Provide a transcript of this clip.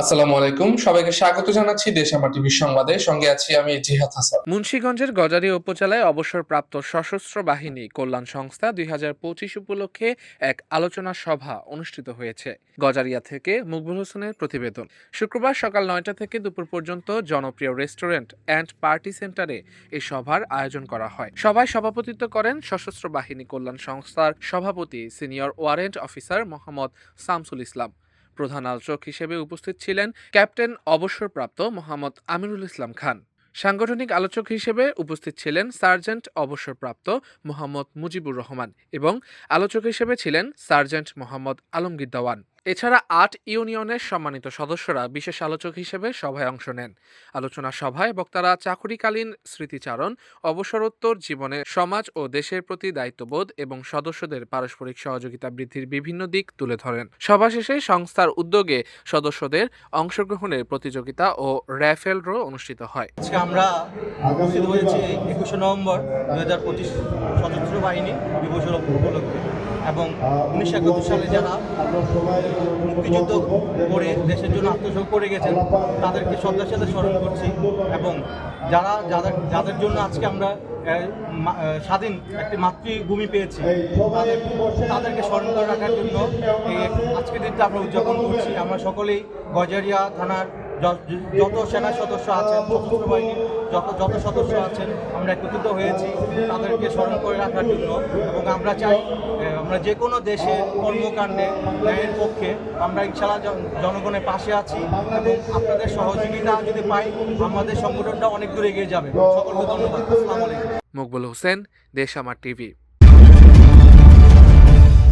আসসালামু আলাইকুম। সবাইকে স্বাগত জানাচ্ছি দেশ আমার টিভির সংবাদে। সঙ্গে আছি আমি জিহাদ হাসান। গজারি উপজেলায় অবসরপ্রাপ্ত সশস্ত্র বাহিনী কল্যাণ সংস্থা দুই উপলক্ষে এক আলোচনা সভা অনুষ্ঠিত হয়েছে। গজারিয়া থেকে মুকবুল হোসেনের প্রতিবেদন। শুক্রবার সকাল নয়টা থেকে দুপুর পর্যন্ত জনপ্রিয় রেস্টুরেন্ট অ্যান্ড পার্টি সেন্টারে এই সভার আয়োজন করা হয়। সভায় সভাপতিত্ব করেন সশস্ত্র বাহিনী কল্যাণ সংস্থার সভাপতি senior warrant officer Mohammad Shamsul Islam. প্রধান আলোচক হিসেবে উপস্থিত ছিলেন ক্যাপ্টেন অবসরপ্রাপ্ত মোহাম্মদ আমিরুল ইসলাম খান। সাংগঠনিক আলোচক হিসেবে উপস্থিত ছিলেন সার্জেন্ট অবসরপ্রাপ্ত মোহাম্মদ মুজিবুর রহমান এবং আলোচক হিসেবে ছিলেন সার্জেন্ট মোহাম্মদ আলমগীর দেওয়ান। এছাড়া আট ইউনিয়নের সম্মানিত সদস্যরা বিশেষ আলোচক হিসেবে সভায় অংশ নেন। আলোচনা সভায় বক্তারা চাকুরিকালীন স্মৃতিচারণ, অবসরোত্তর জীবনে সমাজ ও দেশের প্রতি দায়িত্ববোধ এবং সদস্যদের পারস্পরিক সহযোগিতা বৃদ্ধির বিভিন্ন দিক তুলে ধরেন। সভা শেষে সংস্থার উদ্যোগে সদস্যদের অংশগ্রহণের প্রতিযোগিতা ও র্যাফেল ড্র অনুষ্ঠিত হয়। আজকে আমরা উপস্থিত হয়েছি একুশে নভেম্বর দু হাজার পঁচিশ সশস্ত্র বাহিনী দিবস উপলক্ষে। এবং উনিশশো একাত্তর সালে যারা মুক্তিযুদ্ধ করে দেশের জন্য আত্মসহ করে গেছেন, তাদেরকে শ্রদ্ধার সাথে স্মরণ করছি এবং যারা, যাদের যাদের জন্য আজকে আমরা স্বাধীন একটি মাতৃভূমি পেয়েছি, তাদের, তাদেরকে স্মরণ করে রাখার জন্য আজকের দিনটা আমরা উদযাপন করছি। আমরা সকলেই গজারিয়া থানার যত সেনা সদস্য আছেন সশস্ত্র বাহিনীর যত যত সদস্য আছেন আমরা একত্রিত হয়েছি তাদেরকে স্মরণ করে রাখার জন্য। এবং আমরা চাই আমরা যে কোনো দেশে কর্মকাণ্ডে ন্যায়ের পক্ষে আমরা ইনশাল্লাহ জন- জনগণের পাশে আছি এবং আপনাদের সহযোগিতা যদি পাই আমাদের সংগঠনটা অনেক দূর এগিয়ে যাবে। সকলকে ধন্যবাদ। আসসালামু আলাইকুম। মকবুল হোসেন দেশ আমার টিভি।